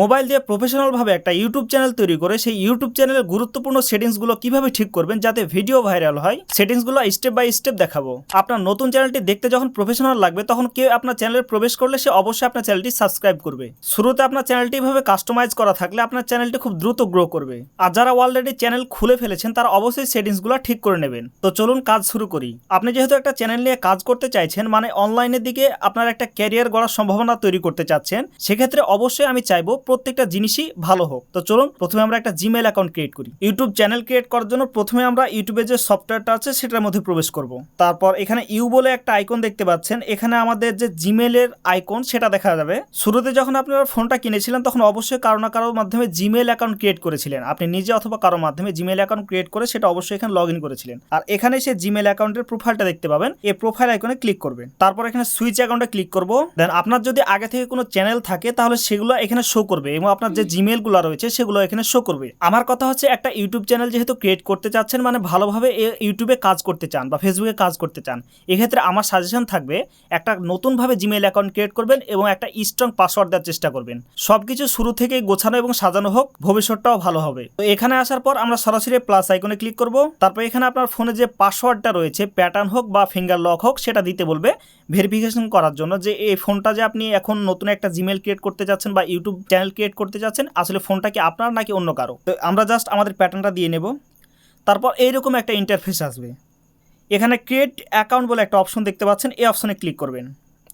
Mobile দিয়ে প্রফেশনালভাবে একটা YouTube channel তৈরি করে সেই ইউটিউব চ্যানেলের গুরুত্বপূর্ণ সেটিংসগুলো কীভাবে ঠিক করবেন যাতে ভিডিও ভাইরাল হয়, সেটিংসগুলো স্টেপ বাই স্টেপ দেখাবো। আপনার নতুন চ্যানেলটি দেখতে যখন প্রফেশনাল লাগবে, তখন কেউ আপনার চ্যানেলে প্রবেশ করলে সে অবশ্যই আপনার চ্যানেলটি সাবস্ক্রাইব করবে। শুরুতে আপনার চ্যানেলটি এভাবে কাস্টমাইজ করা থাকলে আপনার চ্যানেলটি খুব দ্রুত গ্রো করবে। আর যারা অলরেডি চ্যানেল খুলে ফেলেছেন, তারা অবশ্যই সেটিংসগুলো ঠিক করে নেবেন। তো চলুন কাজ শুরু করি। আপনি যেহেতু একটা চ্যানেল নিয়ে কাজ করতে চাইছেন মানে অনলাইনের দিকে আপনার একটা ক্যারিয়ার গড়ার সম্ভাবনা তৈরি করতে চাচ্ছেন, সেক্ষেত্রে অবশ্যই আমি চাইব প্রত্যেকটা জিনিসই ভালো হোক। তো চলুন, প্রথমে আমরা একটা জিমেল অ্যাকাউন্ট ক্রিয়েট করি। ইউটিউব চ্যানেল ক্রিয়েট করার জন্য প্রথমে আমরা ইউটিউবে যে সফটওয়্যারটা আছে, সেটার মধ্যে প্রবেশ করব। তারপর এখানে ইউ বলে একটা আইকন দেখতে পাচ্ছেন। এখানে আমাদের যে জিমেলের আইকন সেটা দেখা যাবে। শুরুতে যখন আপনারা ফোনটা কিনেছিলেন, তখন অবশ্যই কারও না কারোর মাধ্যমে জিমেল অ্যাকাউন্ট ক্রিয়েট করেছিলেন। আপনি নিজে অথবা কারোর মাধ্যমে জিমেল অ্যাকাউন্ট ক্রিয়েট করে সেটা অবশ্যই এখানে লগ ইন করেছিলেন। আর এখানে সে জিমেল অ্যাকাউন্টের প্রোফাইলটা দেখতে পাবেন। এই প্রোফাইল আইকনে ক্লিক করবেন। তারপর এখানে সুইচ অ্যাকাউন্টে ক্লিক করব। দেন আপনার যদি আগে থেকে কোনো চ্যানেল থাকে, তাহলে সেগুলো এখানে শো করবে এবং আপনার যে জিমেলগুলো রয়েছে সেগুলো এখানে শো করবে। আমার কথা হচ্ছে একটা ইউটিউব চ্যানেল যেহেতু ক্রিয়েট করতে চাচ্ছেন মানে ভালোভাবে ইউটিউবে কাজ করতে চান বা ফেসবুকে কাজ করতে চান এক্ষেত্রে আমার সাজেশন থাকবে একটা নতুনভাবে জিমেল অ্যাকাউন্ট ক্রিয়েট করবেন এবং একটা স্ট্রং পাসওয়ার্ড দেওয়ার চেষ্টা করবেন। সব কিছু শুরু থেকেই গোছানো এবং সাজানো হোক ভবিষ্যৎটাও ভালো হবে। তো এখানে আসার পর আমরা সরাসরি প্লাস আইকনে ক্লিক করব। তারপর এখানে আপনার ফোনে যে পাসওয়ার্ডটা রয়েছে প্যাটার্ন হোক বা ফিঙ্গার লক হোক সেটা দিতে বলবে। ভেরিফিকেশন করার জন্য যে এই ফোনটা যে আপনি এখন নতুন একটা জিমেল ক্রিয়েট করতে যাচ্ছেন বা ইউটিউব চ্যানেল ক্রিয়েট করতে যাচ্ছেন, আসলে ফোনটা কি আপনার নাকি অন্য কারও? তো আমরা জাস্ট আমাদের প্যাটার্নটা দিয়ে নেব। তারপর এইরকম একটা ইন্টারফেস আসবে। এখানে ক্রিয়েট অ্যাকাউন্ট বলে একটা অপশন দেখতে পাচ্ছেন, এই অপশনে ক্লিক করবেন।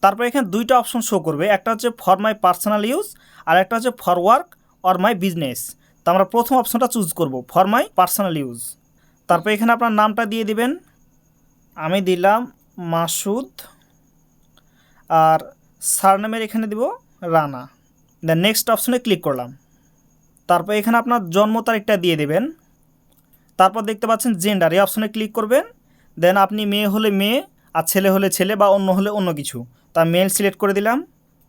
তারপর এখানে দুইটা অপশন শো করবে, একটা হচ্ছে ফর মাই পার্সোনাল ইউজ আর একটা হচ্ছে for work or my business তো আমরা প্রথম অপশনটা চুজ করব ফর মাই পার্সোনাল ইউজ তারপর এখানে আপনার নামটা দিয়ে দিবেন। আমি দিলাম মাসুদ আর সারনেমের এখানে দিব রানা। দেন নেক্সট অপশনে ক্লিক করলাম। তারপর এখানে আপনার জন্ম তারিখটা দিয়ে দেবেন। তারপর দেখতে পাচ্ছেন জেন্ডার এই অপশনে ক্লিক করবেন। দেন আপনি মেয়ে হলে মেয়ে, আর ছেলে হলে ছেলে, বা অন্য হলে অন্য কিছু। তা মেল সিলেক্ট করে দিলাম।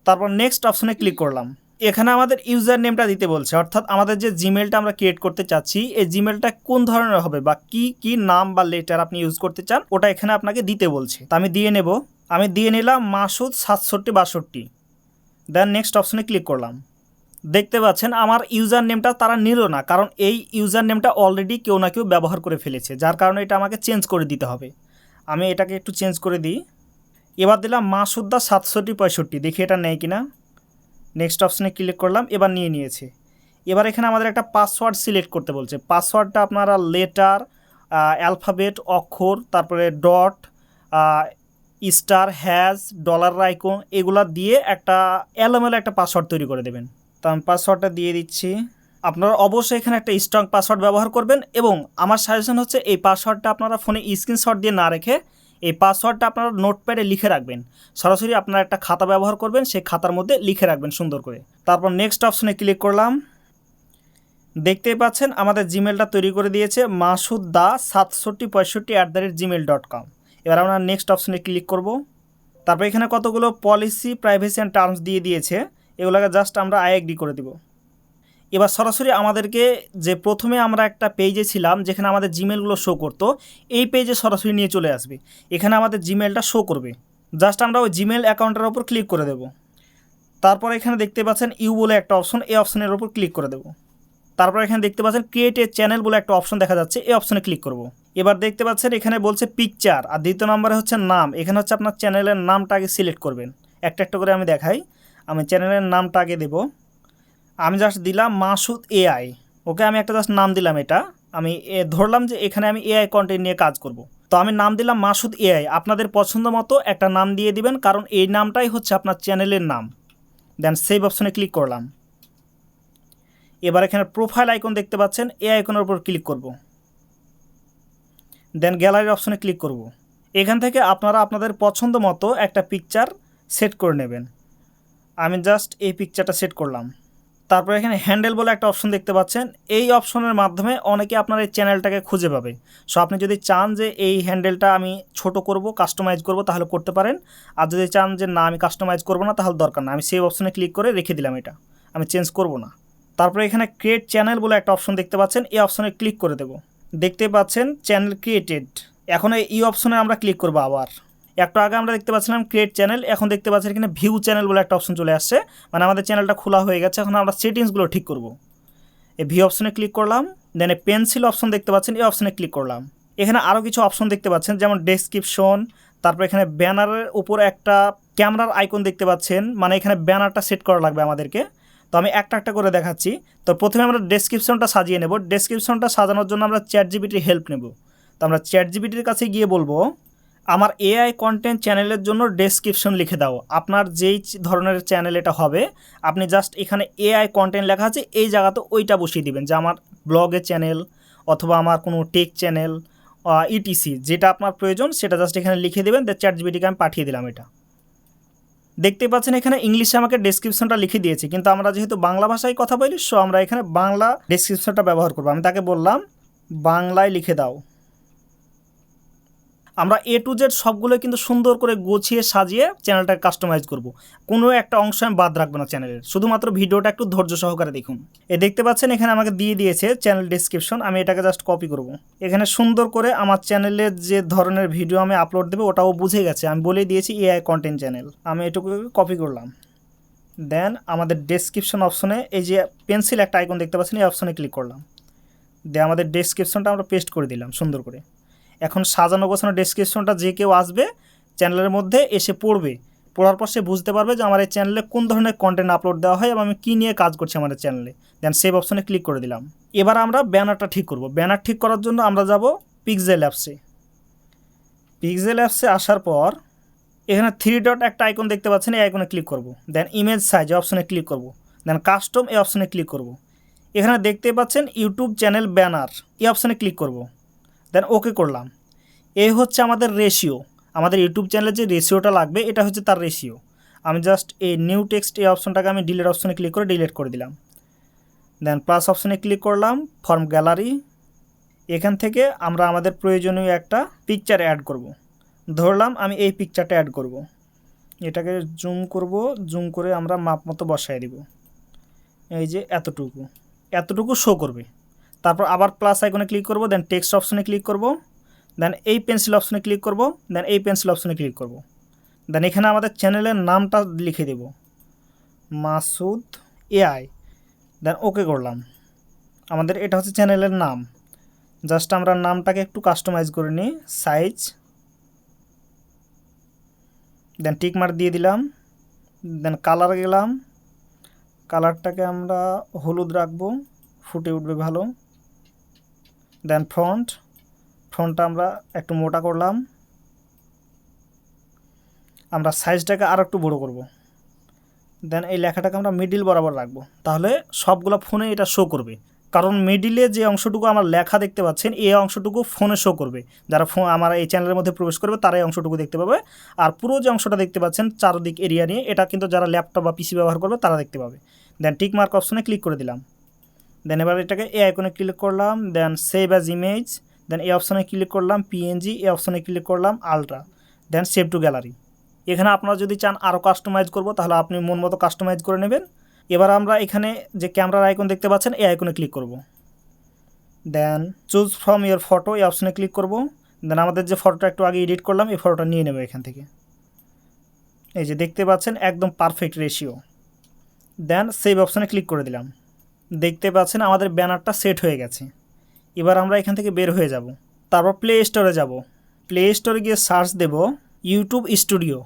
তারপর নেক্সট অপশনে ক্লিক করলাম। এখানে আমাদের ইউজার নেমটা দিতে বলছে। অর্থাৎ আমাদের যে জিমেলটা আমরা ক্রিয়েট করতে চাচ্ছি, এই জিমেলটা কোন ধরনের হবে, বা কি কি নাম বা লেটার আপনি ইউজ করতে চান, ওটা এখানে আপনাকে দিতে বলছে। তা আমি দিয়ে নেব। আমি দিয়ে নিলাম মাসুদ সাতষট্টি বাষট্টি। দেন নেক্সট অপশনে ক্লিক করলাম। দেখতে পাচ্ছেন আমার ইউজার নেমটা তারা নিল না, কারণ এই ইউজার নেমটা অলরেডি কেউ না কেউ ব্যবহার করে ফেলেছে, যার কারণে এটা আমাকে চেঞ্জ করে দিতে হবে। আমি এটাকে একটু চেঞ্জ করে দিই। এবার দিলাম মাসুদ্দা সাতষট্টি পঁয়ষট্টি, দেখি এটা নেয় কিনা। নেক্সট অপশনে ক্লিক করলাম, এবার নিয়ে নিয়েছে। এবার এখানে আমাদের একটা পাসওয়ার্ড সিলেক্ট করতে বলছে। পাসওয়ার্ডটা আপনারা লেটার অ্যালফাবেট অক্ষর, তারপরে dot star hash dollar, icon এগুলো দিয়ে একটা এলোমেলো একটা পাসওয়ার্ড তৈরি করে দেবেন। তো আমি পাসওয়ার্ডটা দিয়ে দিচ্ছি। আপনারা অবশ্যই এখানে একটা স্ট্রং পাসওয়ার্ড ব্যবহার করবেন এবং আমার সাজেশন হচ্ছে এই পাসওয়ার্ডটা আপনারা ফোনে স্ক্রিনশট দিয়ে না রেখে এই পাসওয়ার্ডটা আপনারা নোটপ্যাডে লিখে রাখবেন। সরাসরি আপনারা একটা খাতা ব্যবহার করবেন, সেই খাতার মধ্যে লিখে রাখবেন সুন্দর করে। তারপর নেক্সট অপশনে ক্লিক করলাম। দেখতেই পাচ্ছেন আমাদের জিমেলটা তৈরি করে দিয়েছে মাসুদ দা সাতষট্টি পঁয়ষট্টি at the rate Gmail dot com এবার আমরা নেক্সট অপশনে ক্লিক করব। তারপর এখানে কতগুলো পলিসি প্রাইভেসি অ্যান্ড টার্মস দিয়ে দিয়েছে, এগুলোকে জাস্ট আমরা আই এগ্রি করে দিব। এবার সরাসরি আমাদেরকে যে প্রথমে আমরা একটা পেজে ছিলাম, যেখানে আমাদের জিমেলগুলো শো করতো, এই পেজে সরাসরি নিয়ে চলে আসবে। এখানে আমাদের জিমেলটা শো করবে। জাস্ট আমরা ওই জিমেল অ্যাকাউন্টের ওপর ক্লিক করে দেব। তারপর এখানে দেখতে পাচ্ছেন ইউ বলে একটা অপশন এই অপশনের ওপর ক্লিক করে দেব। তারপর এখানে দেখতে পাচ্ছেন ক্রিয়েট এ চ্যানেল বলে একটা অপশন দেখা যাচ্ছে, এই অপশনে ক্লিক করব। এবার দেখতে পাচ্ছেন এখানে বলছে পিকচার আর দ্বিতীয় নম্বরে হচ্ছে নাম। এখানে হচ্ছে আপনার চ্যানেলের নামটা আগে সিলেক্ট করবেন। একটা একটা করে আমি দেখাই। আমি চ্যানেলের নামটা আগে দেবো। আমি জাস্ট দিলাম মাসুদ এআই ওকে, আমি একটা জাস্ট নাম দিলাম এটা। আমি ধরলাম যে এখানে আমি এআই কন্টেন্ট নিয়ে কাজ করব। তো আমি নাম দিলাম মাসুদ এআই আপনাদের পছন্দ মতো একটা নাম দিয়ে দিবেন, কারণ এই নামটাই হচ্ছে আপনার চ্যানেলের নাম। দেন সেভ অপশনে ক্লিক করলাম। এবার এখানে প্রোফাইল আইকন দেখতে পাচ্ছেন এই আইকনের উপর ক্লিক করব। দেন গ্যালারি অপশনে ক্লিক করব। এখান থেকে আপনারা আপনাদের পছন্দ মতো একটা পিকচার সেট করে নেবেন। আমি জাস্ট এই পিকচারটা সেট করলাম। তারপর এখানে হ্যান্ডেল বলে একটা অপশন দেখতে পাচ্ছেন। এই অপশনের মাধ্যমে অনেকে আপনার এই চ্যানেলটাকে খুঁজে পাবে। সো আপনি যদি চান যে এই হ্যান্ডেলটা আমি ছোট করব কাস্টমাইজ করব, তাহলে করতে পারেন। আর যদি চান যে না, আমি কাস্টমাইজ করব না, তাহলে দরকার না। আমি সেই অপশনে ক্লিক করে রেখে দিলাম এটা। আমি চেঞ্জ করব না। তারপরে এখানে ক্রিয়েট চ্যানেল বলে একটা অপশন দেখতে পাচ্ছেন। এই অপশনে ক্লিক করে দেব। দেখতে পাচ্ছেন চ্যানেল ক্রিয়েটেড এখন এই অপশনে আমরা ক্লিক করব আবার। একটু আগে আমরা দেখতে পাচ্ছিলাম ক্রিয়েট চ্যানেল এখন দেখতে পাচ্ছি এখানে ভিউ চ্যানেল বলে একটা অপশন চলে আসছে। মানে আমাদের চ্যানেলটা খোলা হয়ে গেছে, এখন আমরা সেটিংসগুলো ঠিক করব। এই ভিউ অপশনে ক্লিক করলাম দেন পেন্সিল অপশন দেখতে পাচ্ছেন, এই অপশনে ক্লিক করলাম। এখানে আরও কিছু অপশন দেখতে পাচ্ছেন, যেমন ডেসক্রিপশন তারপর এখানে ব্যানারের উপর একটা ক্যামেরার আইকন দেখতে পাচ্ছেন। মানে এখানে ব্যানারটা সেট করা লাগবে আমাদেরকে। তো আমি একটা একটা করে দেখাচ্ছি। তো প্রথমে আমরা ডেসক্রিপশনটা সাজিয়ে নেব। ডেসক্রিপশনটা সাজানোর জন্য আমরা চ্যাট জিবিটির হেল্প নেব। তো আমরা চ্যাট জিবিটির কাছে গিয়ে বলব, আমার এআই কন্টেন্ট চ্যানেলের জন্য ডেসক্রিপশন লিখে দাও। আপনার যেই ধরনের চ্যানেল এটা হবে, আপনি জাস্ট এখানে এআই কন্টেন্ট লেখা আছে, এই জায়গাতে ওইটা বসিয়ে দিবেন। যে আমার ব্লগের চ্যানেল অথবা আমার কোনো টেক চ্যানেল ইটিসি যেটা আপনার প্রয়োজন, সেটা জাস্ট এখানে লিখে দেবেন। দ্য চ্যাট জিবিটিকে আমি পাঠিয়ে দিলাম এটা। দেখতে পাচ্ছেন এখানে ইংলিশে আমাকে ডেসক্রিপশনটা লিখে দিয়েছে। কিন্তু আমরা যেহেতু বাংলা ভাষায় কথা বলি সো আমরা এখানে বাংলা ডেসক্রিপশনটা ব্যবহার করব। আমি তাকে বললাম, বাংলায় লিখে দাও। আমরা এ টু জেড সবগুলো কিন্তু সুন্দর করে গুছিয়ে সাজিয়ে চ্যানেলটাকে কাস্টমাইজ করব। কোনো একটা অংশ আমি বাদ রাখব না চ্যানেলের শুধুমাত্র ভিডিওটা একটু ধৈর্য সহকারে দেখুন। এ দেখতে পাচ্ছেন এখানে আমাকে দিয়ে দিয়েছে চ্যানেল ডিসক্রিপশন আমি এটাকে জাস্ট কপি করব। এখানে সুন্দর করে আমার চ্যানেলের যে ধরনের ভিডিও আমি আপলোড দেবো, ওটাও বুঝে গেছে। আমি বলে দিয়েছি এআই কন্টেন্ট চ্যানেল আমি এটুকু কপি করলাম। দেন আমাদের ডেসক্রিপশন অপশনে এই যে পেন্সিল একটা আইকন দেখতে পাচ্ছেন, এই অপশনে ক্লিক করলাম। দিয়ে আমাদের ডেসক্রিপশনটা আমরা পেস্ট করে দিলাম সুন্দর করে। এখন সাজানো গোছানো ডেসক্রিপশনটা যে কেউ আসবে চ্যানেলের মধ্যে এসে পড়বে। পড়ার পর সে বুঝতে পারবে যে আমার এই চ্যানেলে কোন ধরনের কন্টেন্ট আপলোড দেওয়া হয় এবং আমি কী নিয়ে কাজ করছি আমার চ্যানেলে দেন সেভ অপশনে ক্লিক করে দিলাম। এবার আমরা ব্যানারটা ঠিক করব। ব্যানার ঠিক করার জন্য আমরা যাব পিকজেল অ্যাপসে পিকজেল অ্যাপসে আসার পর এখানে থ্রি ডট একটা আইকন দেখতে পাচ্ছেন, এই আইকনে ক্লিক করব। দেন ইমেজ সাইজ অপশনে ক্লিক করব। দেন কাস্টম এই অপশনে ক্লিক করব। এখানে দেখতে পাচ্ছেন ইউটিউব চ্যানেল ব্যানার এই অপশনে ক্লিক করব। দেন ওকে করলাম। এই হচ্ছে আমাদের রেশিও আমাদের ইউটিউব চ্যানেলের যে রেশিওটা লাগবে, এটা হচ্ছে তার রেশিও আমি জাস্ট এই নিউ টেক্সট এই অপশনটাকে আমি ডিলেট অপশনে ক্লিক করে ডিলিট করে দিলাম। দেন প্লাস অপশনে ক্লিক করলাম ফর্ম গ্যালারি এখান থেকে আমরা আমাদের প্রয়োজনীয় একটা পিকচার অ্যাড করব। ধরলাম আমি এই পিকচারটা অ্যাড করব। এটাকে জুম করব জুম করে আমরা মাপ মতো বসায় দিব। এই যে এতটুকু। এতটুকু শো করবে। তারপর আবার প্লাস আইকনে ক্লিক করব দেন টেক্সট অপশনে ক্লিক করব দেন এই পেন্সিল অপশনে ক্লিক করব দেন এই পেন্সিল অপশনে ক্লিক করব। দেন এখানে আমাদের চ্যানেলের নামটা লিখে দেব। মাসুদ এআই দেন ওকে করলাম। আমাদের এটা হচ্ছে চ্যানেলের নাম। জাস্ট আমরা নামটাকে একটু কাস্টমাইজ করে নিই। সাইজ দেন টিক মার্ক দিয়ে দিলাম। দেন কালার গেলাম। কালারটাকে আমরা হলুদ রাখব। ফুটে উঠবে ভালো। দেন ফ্রন্ট ফ্রন্টটা আমরা একটু মোটা করলাম। আমরা সাইজটাকে আর একটু বড় করব। দেন এই লেখাটাকে আমরা মিডিল বরাবর রাখব। তাহলে সবগুলো ফোনে এটা শো করবে। কারণ মিডিলে যে অংশটুকু আমার লেখা দেখতে পাচ্ছেন, এই অংশটুকু ফোনে শো করবে। যারা ফোন আমার এই চ্যানেলের মধ্যে প্রবেশ করবে, তারা এই অংশটুকু দেখতে পাবে। আর পুরো যে অংশটা দেখতে পাচ্ছেন, চারদিক এরিয়া নিয়ে, এটা কিন্তু যারা ল্যাপটপ বা পিসি ব্যবহার করবে, তারা দেখতে পাবে। দেন টিক মার্ক অপশনে ক্লিক করে দিলাম। দেন এবার এটাকে এ আইকনে ক্লিক করলাম then save as image then এই অপশনে ক্লিক করলাম পিএনজি এই অপশনে ক্লিক করলাম ultra then save to gallery এখানে আপনারা যদি চান আরও কাস্টমাইজ করব, তাহলে আপনি মন মতো কাস্টমাইজ করে নেবেন। এবার আমরা এখানে যে ক্যামেরার আইকন দেখতে পাচ্ছেন এই আইকনে ক্লিক করব। Then choose from your photo এই অপশনে ক্লিক করব। দেন আমাদের যে ফটোটা একটু আগে এডিট করলাম, এই ফটোটা নিয়ে নেব এখান থেকে। এই যে দেখতে পাচ্ছেন, একদম পারফেক্ট রেশিও দেন সেভ অপশনে ক্লিক করে দিলাম। দেখতে পাচ্ছেন আমাদের ব্যানারটা সেট হয়ে গেছে। এবার আমরা এখান থেকে বের হয়ে যাব। তারপর প্লে স্টোরে যাব। প্লে স্টোরে গিয়ে সার্চ দেব ইউটিউব স্টুডিও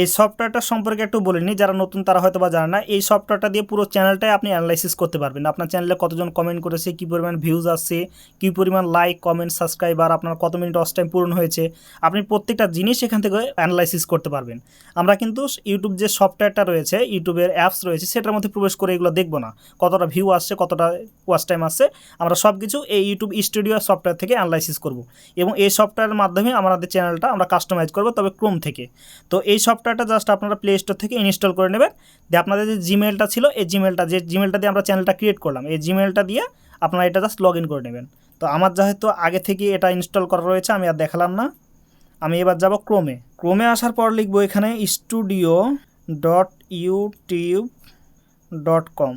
এই সফটওয়্যারটা সম্পর্কে একটু বলে নিই যারা নতুন তারা হয়তো বা জানে না। এই সফটওয়্যারটা দিয়ে পুরো চ্যানেলটাই আপনি অ্যানালাইসিস করতে পারবেন। আপনার চ্যানেলে কতজন কমেন্ট করেছে, কী পরিমাণ ভিউজ আসছে, কী পরিমাণ লাইক কমেন্ট সাবস্ক্রাইবার আপনার কত মিনিট অস টাইম পূরণ হয়েছে, আপনি প্রত্যেকটা জিনিস এখান থেকে অ্যানালাইসিস করতে পারবেন। আমরা কিন্তু ইউটিউব যে সফটওয়্যারটা রয়েছে ইউটিউবের অ্যাপস রয়েছে, সেটার মধ্যে প্রবেশ করে এগুলো দেখব না। কতটা ভিউ আসছে, কতটা ওয়াচ টাইম আসছে, আমরা সব কিছু এই ইউটিউব স্টুডিও সফটওয়্যার থেকে অ্যানালাইসিস করব। এবং এই সফটওয়্যারের মাধ্যমে আমাদের চ্যানেলটা আমরা কাস্টমাইজ করব, তবে ক্রোম থেকে। তো এই সফটওয়্যারটা জাস্ট আপনারা প্লে স্টোর থেকে ইনস্টল করে নেবেন। দিয়ে আপনাদের যে জিমেলটা ছিল, এই জিমেলটা যে জিমেলটা দিয়ে আমরা চ্যানেলটা ক্রিয়েট করলাম, এই জিমেলটা দিয়ে আপনারা এটা জাস্ট লগ করে নেবেন। তো আমার যেহেতু আগে থেকে এটা ইনস্টল করা রয়েছে, আমি আর দেখালাম না। আমি এবার যাব ক্রোমে ক্রোমে আসার পর লিখব এখানে studio dot YouTube dot com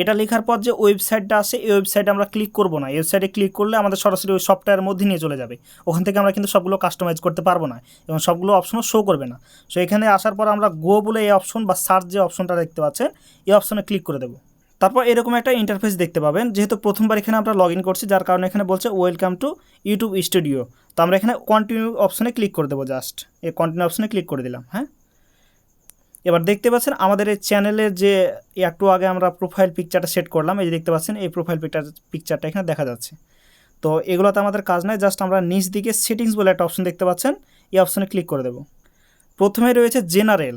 এটা লেখার পর যে ওয়েবসাইটটা আছে এই ওয়েবসাইটে আমরা ক্লিক করব না। ওয়েবসাইটে ক্লিক করলে আমাদের সরাসরি ওই সফটওয়্যারের মধ্যে নিয়ে চলে যাবে। ওখান থেকে আমরা কিন্তু সবগুলো কাস্টমাইজ করতে পারব না এবং সবগুলো অপশনও শো করবে না। সো এখানে আসার পর আমরা গো বলে এই অপশন বা সার্চ যে অপশনটা দেখতে পাচ্ছেন, এই অপশনে ক্লিক করে দেবো। তারপর এরকম একটা ইন্টারফেস দেখতে পাবেন। যেহেতু প্রথমবার এখানে আমরা লগ ইন করছি, যার কারণে এখানে বলছে ওয়েলকাম টু ইউটিউব স্টুডিও তো আমরা এখানে কন্টিনিউ অপশনে ক্লিক করে দেবো জাস্ট এই কন্টিনিউ অপশনে ক্লিক করে দিলাম হ্যাঁ? এবার দেখতে পাচ্ছেন আমাদের এই চ্যানেলের যে একটু আগে আমরা প্রোফাইল পিকচারটা সেট করলাম, এই যে দেখতে পাচ্ছেন এই প্রোফাইল পিকচার পিকচারটা এখানে দেখা যাচ্ছে। তো এগুলোতে আমাদের কাজ নাই জাস্ট আমরা নিচ দিকে সেটিংস বলে একটা অপশন দেখতে পাচ্ছেন, এই অপশনে ক্লিক করে দেব। প্রথমে রয়েছে জেনারেল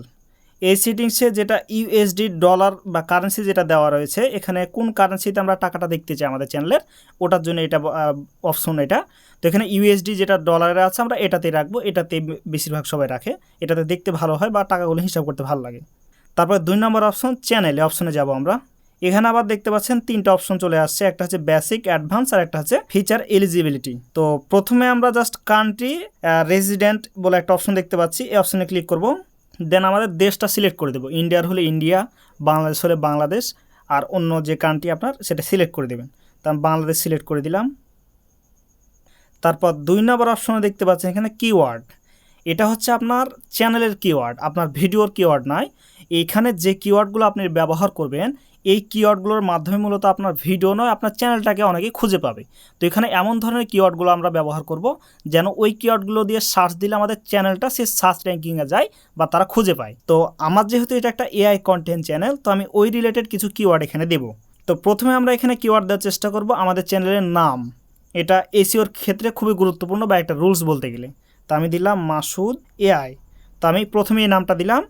এই সেটিংসে যেটা ইউএসডি ডলার বা কারেন্সি যেটা দেওয়া রয়েছে, এখানে কোন কারেন্সিতে আমরা টাকাটা দেখতে চাই আমাদের চ্যানেলের ওটার জন্য এটা অপশন এটা। তো এখানে ইউএসডি যেটা ডলারে আছে, আমরা এটাতেই রাখব এটাতে বেশিরভাগ সবাই রাখে। এটাতে দেখতে ভালো হয় বা টাকাগুলো হিসাব করতে ভালো লাগে। তারপরে দুই নম্বর অপশন চ্যানেলে অপশনে যাব আমরা। এখানে আবার দেখতে পাচ্ছেন তিনটা অপশন চলে আসছে, একটা হচ্ছে বেসিক অ্যাডভান্স আর একটা হচ্ছে ফিচার এলিজিবিলিটি তো প্রথমে আমরা জাস্ট কান্ট্রি রেজিডেন্ট বলে একটা অপশন দেখতে পাচ্ছি, এই অপশনে ক্লিক করব। দেন আমাদের দেশটা সিলেক্ট করে দেবো। ইন্ডিয়ার হলে ইন্ডিয়া বাংলাদেশ হলে বাংলাদেশ আর অন্য যে কান্ট্রি আপনার, সেটা সিলেক্ট করে দেবেন। তা আমি বাংলাদেশ সিলেক্ট করে দিলাম। তারপর দুই নম্বর অপশনে দেখতে পাচ্ছেন এখানে কিওয়ার্ড এটা হচ্ছে আপনার চ্যানেলের কিওয়ার্ড আপনার ভিডিওর কিওয়ার্ড নয়। এইখানে যে কিওয়ার্ডগুলো আপনি ব্যবহার করবেন এই কিওয়ার্ডগুলোর মাধ্যমে মূলত আপনার ভিডিও নয়, আপনার চ্যানেলটাকে অনেকেই খুঁজে পাবে। তো এখানে এমন ধরনের কিওয়ার্ডগুলো আমরা ব্যবহার করব, যেন ওই কিওয়ার্ডগুলো দিয়ে সার্চ দিলে আমাদের চ্যানেলটা সে সার্চ র্যাঙ্কিংয়ে যায় বা তারা খুঁজে পায়। তো আমার যেহেতু এটা একটা এআই কন্টেন্ট চ্যানেল তো আমি ওই রিলেটেড কিছু কিওয়ার্ড এখানে দেবো। তো প্রথমে আমরা এখানে কিওয়ার্ড দেওয়ার চেষ্টা করব আমাদের চ্যানেলের নাম। এটা এসিওর ক্ষেত্রে খুবই গুরুত্বপূর্ণ বা একটা রুলস বলতে গেলে। তো আমি দিলাম মাসুদ এআই তো আমি প্রথমে এই নামটা দিলাম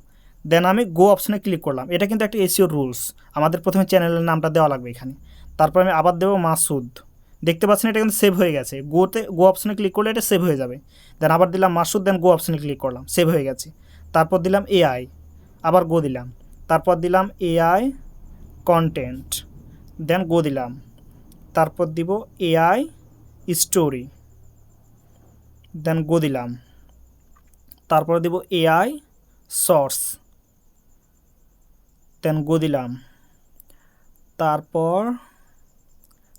দেন আমি গো অপশানে ক্লিক করলাম। এটা কিন্তু একটা এসিওর রুলস আমাদের প্রথমে চ্যানেলের নামটা দেওয়া লাগবে এখানে। তারপর আমি আবার দেবো মাসুদ। দেখতে পাচ্ছেন এটা কিন্তু সেভ হয়ে গেছে। গোতে গো অপশানে ক্লিক করলে এটা সেভ হয়ে যাবে। দেন আবার দিলাম মাসুদ দেন গো অপশানে ক্লিক করলাম। সেভ হয়ে গেছে। তারপর দিলাম এআই আবার গো দিলাম। তারপর দিলাম এআই কন্টেন্ট দেন গো দিলাম। তারপর দিব এআই স্টোরি দেন গো দিলাম। তারপর দিব এআই শর্টস দেন গো দিলাম। তারপর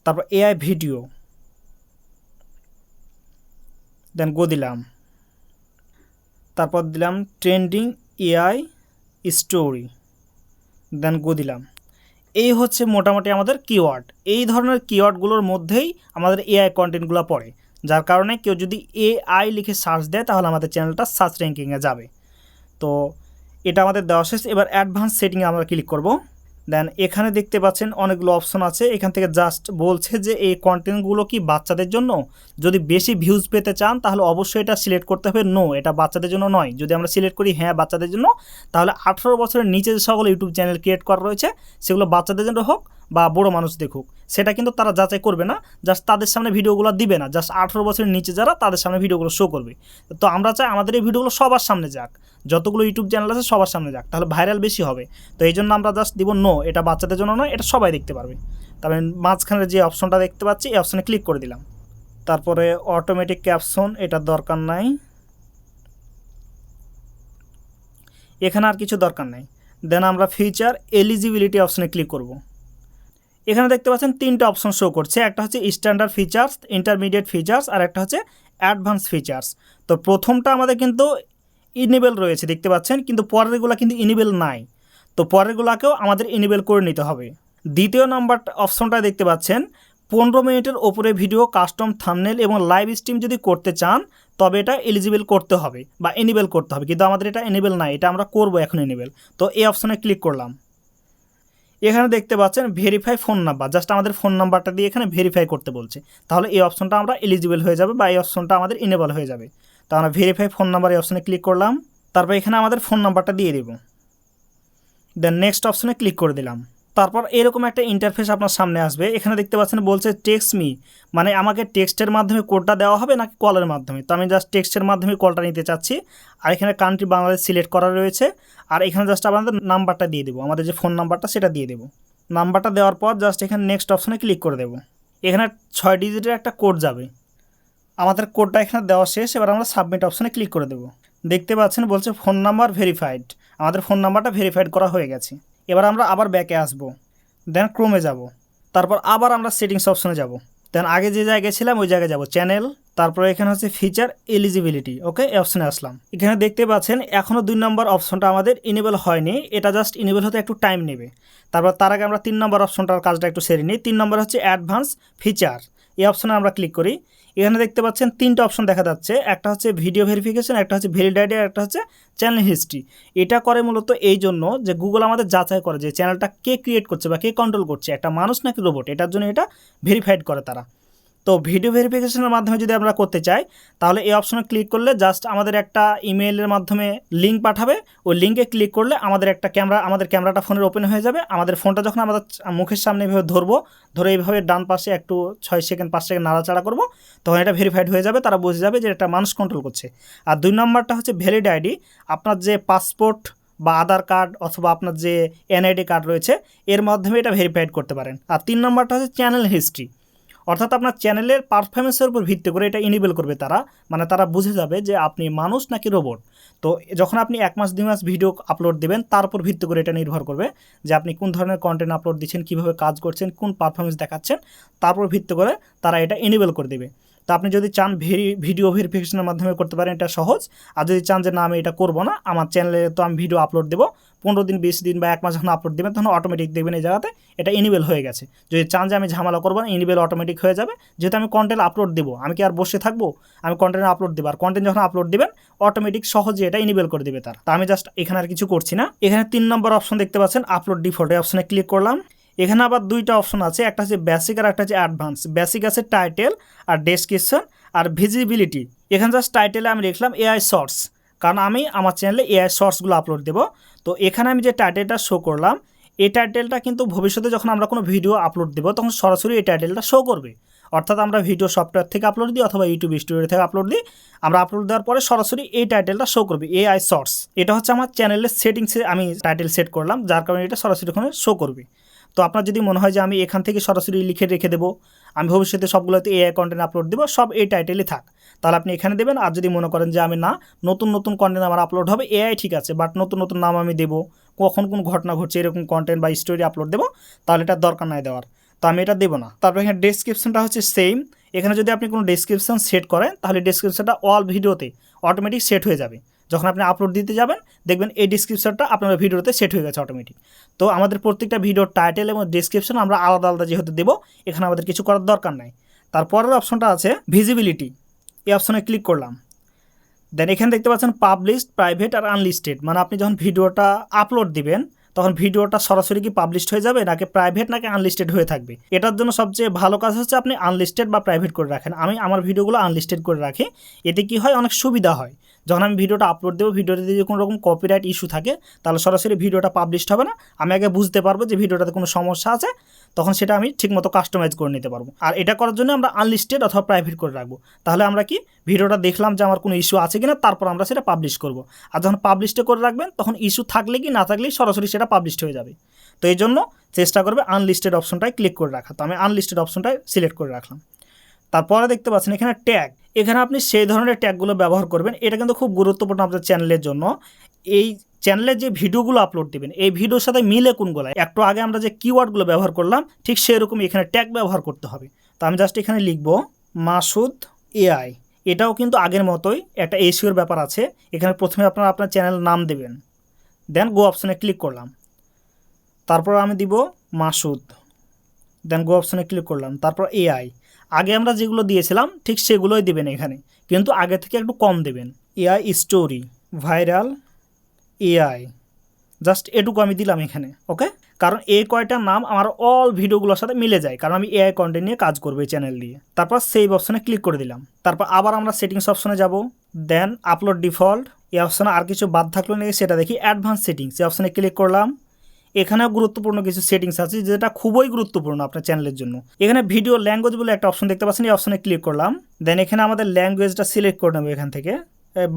তারপর এআই ভিডিও। দেন গো দিলাম। তারপর দিলাম trending AI story. Then go দিলাম। এই হচ্ছে মোটামুটি আমাদের কিওয়ার্ড। এই ধরনের কিওয়ার্ডগুলোর মধ্যেই আমাদের এআই কন্টেন্টগুলো পড়ে। যার কারণে কেউ যদি এআই লিখে সার্চ দেয়, তাহলে আমাদের চ্যানেলটা সার্চ র্যাঙ্কিংয়ে যাবে। তো এটা আমাদের দেওয়া শেষ। এবার অ্যাডভান্স সেটিংয়ে আমরা ক্লিক করব। দেন এখানে দেখতে পাচ্ছেন অনেকগুলো অপশন আছে। এখান থেকে জাস্ট বলছে যে এই কন্টেন্টগুলো কি বাচ্চাদের জন্য? যদি বেশি ভিউজ পেতে চান, তাহলে অবশ্যই এটা সিলেক্ট করতে হবে। নো এটা বাচ্চাদের জন্য নয়। যদি আমরা সিলেক্ট করি হ্যাঁ বাচ্চাদের জন্য, তাহলে আঠারো বছরের নিচে যে সকল ইউটিউব চ্যানেল ক্রিয়েট করা রয়েছে, সেগুলো বাচ্চাদের জন্য হোক বা বড় মানুষ দেখুক, সেটা কিন্তু তারা যাচাই করবে না জাস্ট তাদের সামনে ভিডিওগুলো দিবে না জাস্ট আঠেরো বছরের নিচে যারা তাদের সামনে ভিডিওগুলো শো করবে। তো আমরা চাই আমাদের এই ভিডিওগুলো সবার সামনে যাক, যতগুলো ইউটিউব চ্যানেল আছে সবার সামনে যাক, তাহলে ভাইরাল বেশি হবে। তো এই জন্য আমরা জাস্ট দিব নো এটা বাচ্চাদের জন্য নয়, এটা সবাই দেখতে পারবে। তারপরে মাঝখানে যে অপশনটা দেখতে পাচ্ছি, এই অপশনে ক্লিক করে দিলাম। তারপরে অটোমেটিক ক্যাপশন এটার দরকার নাই। এখানে আর কিছু দরকার নেই। দেন আমরা ফিচার এলিজিবিলিটি অপশনে ক্লিক করব। এখানে দেখতে পাচ্ছেন তিনটা অপশন শো করছে। একটা হচ্ছে স্ট্যান্ডার্ড ফিচার্স ইন্টারমিডিয়েট ফিচার্স আর একটা হচ্ছে অ্যাডভান্স ফিচার্স তো প্রথমটা আমাদের কিন্তু ইনেবেল রয়েছে, দেখতে পাচ্ছেন, কিন্তু পরেরগুলো কিন্তু ইনেবেল নাই। তো পরেরগুলোকেও আমাদের ইনেবেল করে নিতে হবে। দ্বিতীয় নাম্বার অপশনটা দেখতে পাচ্ছেন, পনেরো মিনিটের ওপরে ভিডিও কাস্টম থামনেল এবং লাইভ স্ট্রিম যদি করতে চান, তবে এটা এলিজিবল করতে হবে বা এনেবেল করতে হবে। কিন্তু আমাদের এটা এনেবেল নাই, এটা আমরা করব এখন এনেবেল তো এই অপশনে ক্লিক করলাম। এখানে দেখতে পাচ্ছেন ভেরিফাই ফোন নাম্বার জাস্ট আমাদের ফোন নাম্বারটা দিয়ে এখানে ভেরিফাই করতে বলছে। তাহলে এই অপশনটা আমরা এলিজিবল হয়ে যাবে বা এই অপশনটা আমাদের ইনেবল হয়ে যাবে। তো আমরা ভেরিফাই ফোন নাম্বার এই অপশনে ক্লিক করলাম, তারপর এখানে আমাদের ফোন নাম্বারটা দিয়ে দেব। দেন নেক্সট অপশনে ক্লিক করে দিলাম। তারপর এরকম একটা ইন্টারফেস আপনার সামনে আসবে। এখানে দেখতে পাচ্ছেন বলছে টেক্সট মি মানে আমাকে টেক্সটের মাধ্যমে কোডটা দেওয়া হবে নাকি কলের মাধ্যমে? তো আমি জাস্ট টেক্সটের মাধ্যমে কলটা নিতে চাচ্ছি। আর এখানে কান্ট্রি বাংলাদেশ সিলেক্ট করা রয়েছে। আর এখানে জাস্ট আমাদের নাম্বারটা দিয়ে দেবো। আমাদের যে ফোন নাম্বারটা সেটা দিয়ে দেবো। নাম্বারটা দেওয়ার পর জাস্ট এখানে নেক্সট অপশনে ক্লিক করে দেবো। এখানে ছয় ডিজিটের একটা কোড যাবে। আমাদের কোডটা এখানে দেওয়া শেষ। এবার আমরা সাবমিট অপশনে ক্লিক করে দেবো। দেখতে পাচ্ছেন বলছে ফোন নাম্বার ভেরিফাইড আমাদের ফোন নাম্বারটা ভেরিফাইড করা হয়ে গেছে। এবার আমরা আবার ব্যাকে আসব। দেন ক্রোমে যাব। তারপর আবার আমরা সেটিংস অপশনে যাব। দেন আগে যে জায়গায় ছিলাম, ওই জায়গায় যাব। চ্যানেল তারপরে এখানে হচ্ছে ফিচার এলিজিবিলিটি ওকে অপশনে আসলাম। এখানে দেখতে পাচ্ছেন এখনও দুই নম্বর অপশনটা আমাদের ইনেবল হয়নি। এটা জাস্ট ইনেবল হতে একটু টাইম নেবে। তারপর তার আগে আমরা তিন নম্বর অপশনটার কাজটা একটু সেরে নিই। তিন নম্বর হচ্ছে অ্যাডভান্স ফিচার এই অপশানে আমরা ক্লিক করি। এখানে দেখতে পাচ্ছেন তিনটা অপশন দেখা যাচ্ছে। একটা হচ্ছে ভিডিও ভেরিফিকেশন একটা হচ্ছে ভ্যালিড আইডি আর একটা হচ্ছে চ্যানেল হিস্ট্রি এটা করে মূলত এই জন্য যে গুগল আমাদের যাচাই করে যে চ্যানেলটা কে ক্রিয়েট করছে বা কে কন্ট্রোল করছে। একটা মানুষ নাকি রোবট এটার জন্য এটা ভেরিফাইড করে তারা। তো ভিডিও ভেরিফিকেশনের মাধ্যমে যদি আমরা করতে চাই, তাহলে এই অপশনে ক্লিক করলে জাস্ট আমাদের একটা ইমেইলের মাধ্যমে লিঙ্ক পাঠাবে। ওই লিঙ্কে ক্লিক করলে আমাদের একটা ক্যামেরা আমাদের ক্যামেরাটা ফোনের ওপেন হয়ে যাবে। আমাদের ফোনটা যখন আমাদের মুখের সামনে এইভাবে ধরবো, ধরে এইভাবে ডান পাশে একটু ছয় সেকেন্ড পাঁচ সেকেন্ড নাড়াচাড়া করব, তখন এটা ভেরিফাইড হয়ে যাবে। তারা বুঝে যাবে যে এটা মানুষ কন্ট্রোল করছে। আর দুই নম্বরটা হচ্ছে ভ্যালিড আইডি আপনার যে পাসপোর্ট বা আধার কার্ড অথবা আপনার যে এনআইডি কার্ড রয়েছে, এর মাধ্যমে এটা ভেরিফাইড করতে পারেন। আর তিন নম্বরটা হচ্ছে চ্যানেল হিস্ট্রি অর্থাৎ আপনার চ্যানেলের পারফরমেন্সের উপর ভিত্তি করে এটা ইনেবল করবে তারা। মানে তারা বুঝে যাবে যে আপনি মানুষ নাকি রোবট তো যখন আপনি এক মাস, দুই মাস ভিডিও আপলোড দেবেন, তার উপর ভিত্তি করে এটা নির্ভর করবে যে আপনি কোন ধরনের কন্টেন্ট আপলোড দিচ্ছেন, কীভাবে কাজ করছেন, কোন পারফরমেন্স দেখাচ্ছেন, তার উপর ভিত্তি করে তারা এটা ইনেবল করে দেবে। তো আপনি যদি চান ভেরি ভিডিও ভেরিফিকেশনের মাধ্যমে করতে পারেন, এটা সহজ। আর যদি চান যে না, আমি এটা করব না, আমার চ্যানেলে তো আমি ভিডিও আপলোড দেবো পনেরো দিন, বিশ দিন বা এক মাস যখন আপলোড দেবেন, তখন অটোমেটিক দেখবেন এই জায়গাতে এটা ইনিবেল হয়ে গেছে। যদি চান যে আমি ঝামেলা করব না ইনিবেল অটোমেটিক হয়ে যাবে। যেহেতু আমি কন্টেন্ট আপলোড দেবো, আমি কি আর বসে থাকব? আমি কন্টেন্ট আপলোড দেবো। আর কন্টেন্ট যখন আপলোড দেবেন অটোমেটিক সহজে এটা ইনিবেল করে দেবে তার। তা আমি জাস্ট এখানে আর কিছু করছি না। এখানে তিন নম্বর অপশন দেখতে পাচ্ছেন আপলোড ডিফল্ট এই অপশনে ক্লিক করলাম। এখানে আবার দুইটা অপশন আছে, একটা হচ্ছে বেসিক আর একটা হচ্ছে অ্যাডভান্স বেসিক আছে টাইটেল আর ডেসক্রিপশন আর ভিজিবিলিটি এখানে জাস্ট টাইটেলে আমি লিখলাম এআই শর্টস কারণ আমি আমার চ্যানেলে এআই শর্টসগুলো আপলোড দেবো। তো এখানে আমি যে টাইটেলটা শো করলাম, এই টাইটেলটা কিন্তু ভবিষ্যতে যখন আমরা কোনো ভিডিও আপলোড দেবো, তখন সরাসরি এই টাইটেলটা শো করবে। অর্থাৎ আমরা ভিডিও সফটওয়্যার থেকে আপলোড দিই অথবা ইউটিউব স্টুডিও থেকে আপলোড দিই, আমরা আপলোড দেওয়ার পরে সরাসরি এই টাইটেলটা শো করবে এআই শর্টস এটা হচ্ছে আমার চ্যানেলের সেটিংসে আমি টাইটেল সেট করলাম, যার কারণে এটা সরাসরি ওখানে শো করবে। তো আপনার যদি মনে হয় যে আমি এখান থেকে সরাসরি লিখে রেখে দেবো, আমি ভবিষ্যতে সবগুলোতে এআই কন্টেন্ট আপলোড দেবো, সব এই টাইটেলই থাক। তাহলে আপনি এখানে দেবেন, আর যদি মনে করেন যে আমি না, নতুন নতুন কন্টেন্ট আমার আপলোড হবে এআই ঠিক আছে বাট নতুন নতুন নাম আমি দেবো, কখন কোন ঘটনা ঘটছে, এরকম কন্টেন্ট বা স্টোরি আপলোড দেবো, তাহলে এটা দরকার নাই দেওয়ার। তো আমি এটা দেবো না। তারপর এখানে ডেসক্রিপশনটা হচ্ছে সেম এখানে যদি আপনি কোনো ডেসক্রিপশন সেট করেন, তাহলে ডেসক্রিপশনটা অল ভিডিওতে অটোমেটিক সেট হয়ে যাবে। যখন আপনি আপলোড দিতে যাবেন, দেখবেন এই ডিসক্রিপশনটা আপনার ভিডিওতে সেট হয়ে গেছে অটোমেটিক তো আমাদের প্রত্যেকটা ভিডিওর টাইটেল এবং ডিসক্রিপশন আমরা আলাদা আলাদা যেহেতু দেবো, এখানে আমাদের কিছু করার দরকার নাই। তারপরের অপশনটা আছে ভিজিবিলিটি এই অপশনে ক্লিক করলাম। দেন এখানে দেখতে পাচ্ছেন পাবলিশড প্রাইভেট আর আনলিস্টেড মানে আপনি যখন ভিডিওটা আপলোড দিবেন, তখন ভিডিওটা সরাসরি কি পাবলিশড হয়ে যাবে, নাকি প্রাইভেট নাকি আনলিস্টেড হয়ে থাকবে? এটার জন্য সবচেয়ে ভালো কাজ হচ্ছে আপনি আনলিস্টেড বা প্রাইভেট করে রাখেন। আমি আমার ভিডিওগুলো আনলিস্টেড করে রাখি। এতে কি হয়? অনেক সুবিধা হয়। যখন আমি ভিডিওটা আপলোড দেবো, ভিডিওতে যদি কোনো রকম কপিরাইট ইস্যু থাকে, তাহলে সরাসরি ভিডিওটা পাবলিশড হবে না। আমি আগে বুঝতে পারব যে ভিডিওটাতে কোনো সমস্যা আছে, তখন সেটা আমি ঠিকমতো কাস্টমাইজ করে নিতে পারব। আর এটা করার জন্য আমরা আনলিস্টেড অথবা প্রাইভেট করে রাখব। তাহলে আমরা কি, ভিডিওটা দেখলাম যে আমার কোনো ইস্যু আছে কিনা, তারপর আমরা সেটা পাবলিশ করব। আর যখন পাবলিশটা করে রাখবেন, তখন ইস্যু থাকলে কি, না থাকলেই সরাসরি সেটা পাবলিশড হয়ে যাবে। তো এই জন্য চেষ্টা করবে আনলিস্টেড অপশনটায় ক্লিক করে রাখা। তো আমি আনলিস্টেড অপশনটায় সিলেক্ট করে রাখলাম। তারপরে দেখতে পাচ্ছেন এখানে ট্যাগ এখানে আপনি সেই ধরনের ট্যাগগুলো ব্যবহার করবেন। এটা কিন্তু খুব গুরুত্বপূর্ণ আপনার চ্যানেলের জন্য। এই চ্যানেলে যে ভিডিওগুলো আপলোড দিবেন, এই ভিডিওর সাথে মিলে কোনগুলো একটু আগে আমরা যে কিওয়ার্ডগুলো ব্যবহার করলাম, ঠিক সেরকম এখানে ট্যাগ ব্যবহার করতে হবে। তো আমি জাস্ট এখানে লিখব, মাসুদ এআই এটাও কিন্তু আগের মতোই একটা এসিওর ব্যাপার আছে। এখানে প্রথমে আপনারা আপনার চ্যানেল নাম দেবেন। দেন গো অপশানে ক্লিক করলাম। তারপর আমি দিব মাসুদ। দেন গো অপশনে ক্লিক করলাম। তারপর এআই আগে আমরা যেগুলো দিয়েছিলাম, ঠিক সেগুলোই দেবেন এখানে। কিন্তু আগে থেকে একটু কম দেবেন। AI story viral AI just এটুকু আমি দিলাম এখানে ওকে কারণ এই কয়টা নাম আমার অল ভিডিওগুলোর সাথে মিলে যায়, কারণ আমি এআই কন্টেন্ট নিয়ে কাজ করব এই চ্যানেল দিয়ে। তারপর সেভ অপশনে ক্লিক করে দিলাম। তারপর আবার আমরা সেটিংস অপশনে যাব। দেন আপলোড ডিফল্ট এই অপশনে আর কিছু বাদ থাকল নাকি সেটা দেখি অ্যাডভান্স সেটিংস এই অপশনে ক্লিক করলাম। এখানেও গুরুত্বপূর্ণ কিছু সেটিংস আছে যেটা খুবই গুরুত্বপূর্ণ আপনার চ্যানেলের জন্য। এখানে ভিডিও ল্যাঙ্গুয়েজ বলে একটা অপশন দেখতে পাচ্ছেন, এই অপশনে ক্লিক করলাম। দেন এখানে আমাদের ল্যাঙ্গুয়েজটা সিলেক্ট করে নেব এখান থেকে।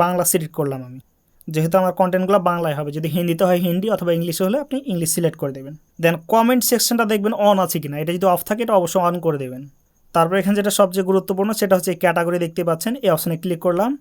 বাংলা সিলেক্ট করলাম আমি। যেহেতু আমার কন্টেন্টগুলো বাংলায় হবে, যদি হিন্দিতে হয় হিন্দি অথবা ইংলিশে হলে আপনি ইংলিশ সিলেক্ট করে দেবেন। দেন কমেন্ট সেকশনটা দেখবেন অন আছে কিনা, এটা যদি অফ থাকে এটা অবশ্যই অন করে দেবেন। তারপর এখানে যেটা সবচেয়ে গুরুত্বপূর্ণ সেটা হচ্ছে ক্যাটাগরি দেখতে পাচ্ছেন, এই অপশনে ক্লিক করলাম।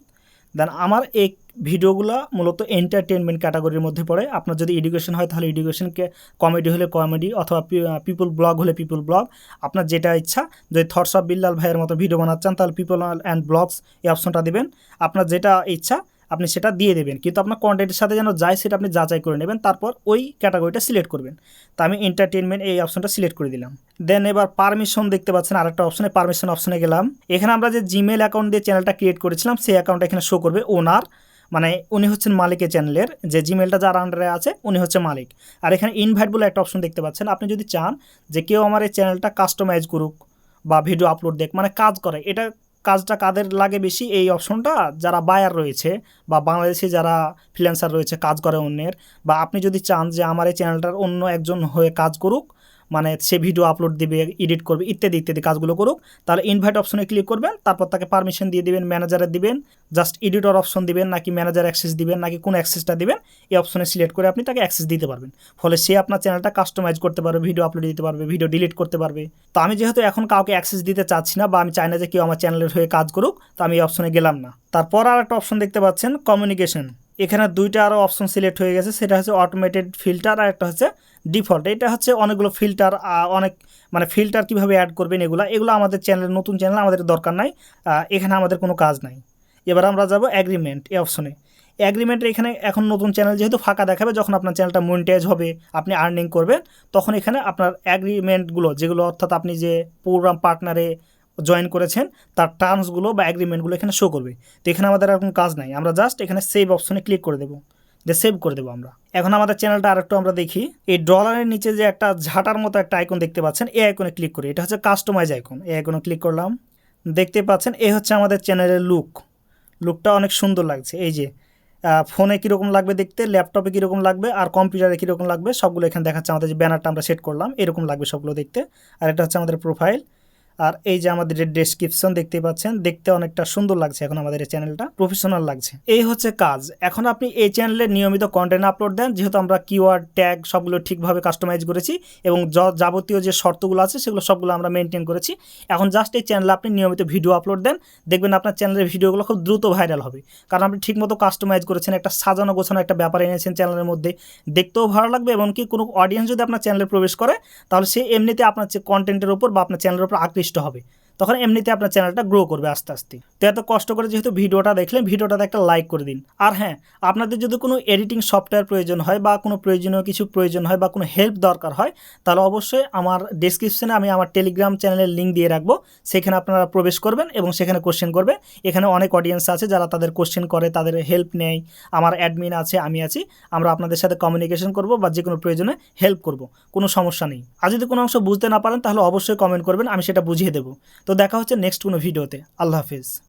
দেন আমার এই ভিডিওগুলো মূলত এন্টারটেনমেন্ট ক্যাটাগরির মধ্যে পড়ে। আপনার যদি এডুকেশন হয়, তাহলে এডুকেশনকে কমেডি হলে কমেডি অথবা পিপল ব্লগ হলে পিপল ব্লগ আপনার যেটা ইচ্ছা, যদি থটস অফ বিল্লাল ভাইয়ের মতো ভিডিও বানাচ্ছেন, তাহলে পিপল অ্যান্ড ব্লগস এই অপশনটা দেবেন। আপনার যেটা ইচ্ছা, আপনি সেটা দিয়ে দেবেন। কিন্তু আপনার কন্টেন্টের সাথে যেন যায়, সেটা আপনি যাচাই করে নেবেন, তারপর ওই ক্যাটাগরিটা সিলেক্ট করবেন। তো আমি এন্টারটেনমেন্ট এই অপশনটা সিলেক্ট করে দিলাম। দেন এবার পারমিশন দেখতে পাচ্ছেন, আরেকটা অপশনে পারমিশন অপশনে গেলাম। এখানে আমরা যে জিমেল অ্যাকাউন্ট দিয়ে চ্যানেলটা ক্রিয়েট করেছিলাম, সেই অ্যাকাউন্টটা এখানে শো করবে ওনার মানে উনি হচ্ছেন মালিকের চ্যানেলের, যে জিমেলটা যার আন্ডারে আছে, উনি হচ্ছে মালিক। আর এখানে ইনভাইট বলে একটা অপশন দেখতে পাচ্ছেন। আপনি যদি চান যে কেউ আমার এই চ্যানেলটা কাস্টমাইজ করুক বা ভিডিও আপলোড দেখ মানে কাজ করে, এটা কাজটা কাদের লাগে বেশি? এই অপশনটা যারা বায়ার রয়েছে বা বাংলাদেশে যারা ফ্রিল্যান্সার রয়েছে, কাজ করে অন্যের, বা আপনি যদি চান যে আমার এই চ্যানেলটার অন্য একজন হয়ে কাজ করুক মানে সে ভিডিও আপলোড দিবে এডিট করবে, ইত্যাদি ইত্যাদি কাজগুলো করুক, তাহলে ইনভাইট অপশনে ক্লিক করবেন, তারপর তাকে পারমিশন দিয়ে দিবেন ম্যানেজারে দিবেন জাস্ট এডিটর অপশন দিবেন, নাকি ম্যানেজার অ্যাক্সেস দিবেন, নাকি কোন অ্যাক্সেসটা দিবেন, এই অপশনে সিলেক্ট করে আপনি তাকে অ্যাক্সেস দিতে পারবেন। ফলে সে আপনার চ্যানেলটা কাস্টমাইজ করতে পারবে ভিডিও আপলোড দিতে পারবে ভিডিও ডিলিট করতে পারবে। তো আমি যেহেতু এখন কাউকে অ্যাক্সেস দিতে চাচ্ছি না বা আমি চাই না যে কেউ আমার চ্যানেলের হয়ে কাজ করুক, তো আমি এই অপশনে গেলাম না। তারপর আর একটা অপশন দেখতে পাচ্ছেন কমিউনিকেশন এখানে দুইটা আরও অপশন সিলেক্ট হয়ে গেছে, সেটা হচ্ছে অটোমেটেড ফিল্টার আর একটা হচ্ছে ডিফল্ট এটা হচ্ছে অনেকগুলো ফিল্টার অনেক মানে ফিল্টার কীভাবে অ্যাড করবেন এগুলো এগুলো আমাদের চ্যানেলের নতুন চ্যানেল আমাদের দরকার নাই এখানে আমাদের কোনো কাজ নাই। এবার আমরা যাব অ্যাগ্রিমেন্ট এই অপশনে অ্যাগ্রিমেন্টের এখানে এখন নতুন চ্যানেল যেহেতু ফাঁকা দেখাবে, যখন আপনার চ্যানেলটা মনিটাইজ হবে, আপনি আর্নিং করবেন, তখন এখানে আপনার অ্যাগ্রিমেন্টগুলো যেগুলো অর্থাৎ আপনি যে প্রোগ্রাম পার্টনারে জয়েন করেছেন, তার টার্মসগুলো বা অ্যাগ্রিমেন্টগুলো এখানে শো করবে। তো এখানে আমাদের আর কাজ নাই। আমরা জাস্ট এখানে সেভ অপশনে ক্লিক করে দেবো। যে সেভ করে দেবো আমরা। এখন আমাদের চ্যানেলটা আরেকটু আমরা দেখি। এই ডলারের নিচে যে একটা ঝাঁটার মতো একটা আইকন দেখতে পাচ্ছেন, এই আইকনে ক্লিক করি। এটা হচ্ছে কাস্টমাইজ আইকন এই আইকনে ক্লিক করলাম। দেখতে পাচ্ছেন, এই হচ্ছে আমাদের চ্যানেলের লুক লুকটা অনেক সুন্দর লাগছে। এই যে ফোনে কীরকম লাগবে দেখতে ল্যাপটপে কীরকম লাগবে, আর কম্পিউটারে কীরকম লাগবে, সবগুলো এখানে দেখাচ্ছে। আমাদের যে ব্যানারটা আমরা সেট করলাম, এরকম লাগবে সবগুলো দেখতে। আর এটা হচ্ছে আমাদের প্রোফাইল আর এই যে আমাদের ডেসক্রিপশন দেখতে পাচ্ছেন, দেখতে অনেকটা সুন্দর লাগছে এখন আমাদের এই চ্যানেলটা প্রফেশনাল লাগছে। এই হচ্ছে কাজ। এখন আপনি এই চ্যানেলে নিয়মিত কন্টেন্ট আপলোড দেন, যেহেতু আমরা কিওয়ার্ড ট্যাগ সবগুলো ঠিকভাবে কাস্টমাইজ করেছি এবং যাবতীয় যে শর্তগুলো আছে, সেগুলো সবগুলো আমরা মেনটেন করেছি। এখন জাস্ট এই চ্যানেলে আপনি নিয়মিত ভিডিও আপলোড দেন, দেখবেন আপনার চ্যানেলের ভিডিওগুলো খুব দ্রুত ভাইরাল হবে। কারণ আপনি ঠিকমতো কাস্টমাইজ করেছেন, একটা সাজানো গোছানো একটা ব্যাপার এনেছেন চ্যানেলের মধ্যে, দেখতেও ভালো লাগবে এমনকি কোনো অডিয়েন্স যদি আপনার চ্যানেলে প্রবেশ করে, তাহলে সে এমনিতে আপনার যে কন্টেন্টের উপর বা আপনার চ্যানেলের উপর আকৃষ্ট হবে। তখন এমনিতে আপনার চ্যানেলটা গ্রো করবে আস্তে আস্তে। তো এত কষ্ট করে যেহেতু ভিডিওটা দেখলেন, ভিডিওটাতে একটা লাইক করে দিন। আর হ্যাঁ আপনাদের যদি কোনো এডিটিং সফটওয়্যার প্রয়োজন হয় বা কোনো প্রয়োজনীয় কিছু প্রয়োজন হয় বা কোনো হেল্প দরকার হয়, তাহলে অবশ্যই আমার ডেসক্রিপশনে আমি আমার টেলিগ্রাম চ্যানেলের লিঙ্ক দিয়ে রাখব। সেখানে আপনারা প্রবেশ করবেন এবং সেখানে কোশ্চেন করবেন এখানে অনেক অডিয়েন্স আছে যারা তাদের কোশ্চেন করে, তাদের হেল্প নেয়। আমার অ্যাডমিন আছে, আমি আছি। আমরা আপনাদের সাথে কমিউনিকেশন করব বা যে কোনো প্রয়োজনে হেল্প করব। কোনো সমস্যা নেই। আর যদি কোনো অংশ বুঝতে না পারেন, তাহলে অবশ্যই কমেন্ট করবেন, আমি সেটা বুঝিয়ে দেবো। তো দেখা হচ্ছে নেক্সট কোনো ভিডিওতে আল্লাহ হাফিজ।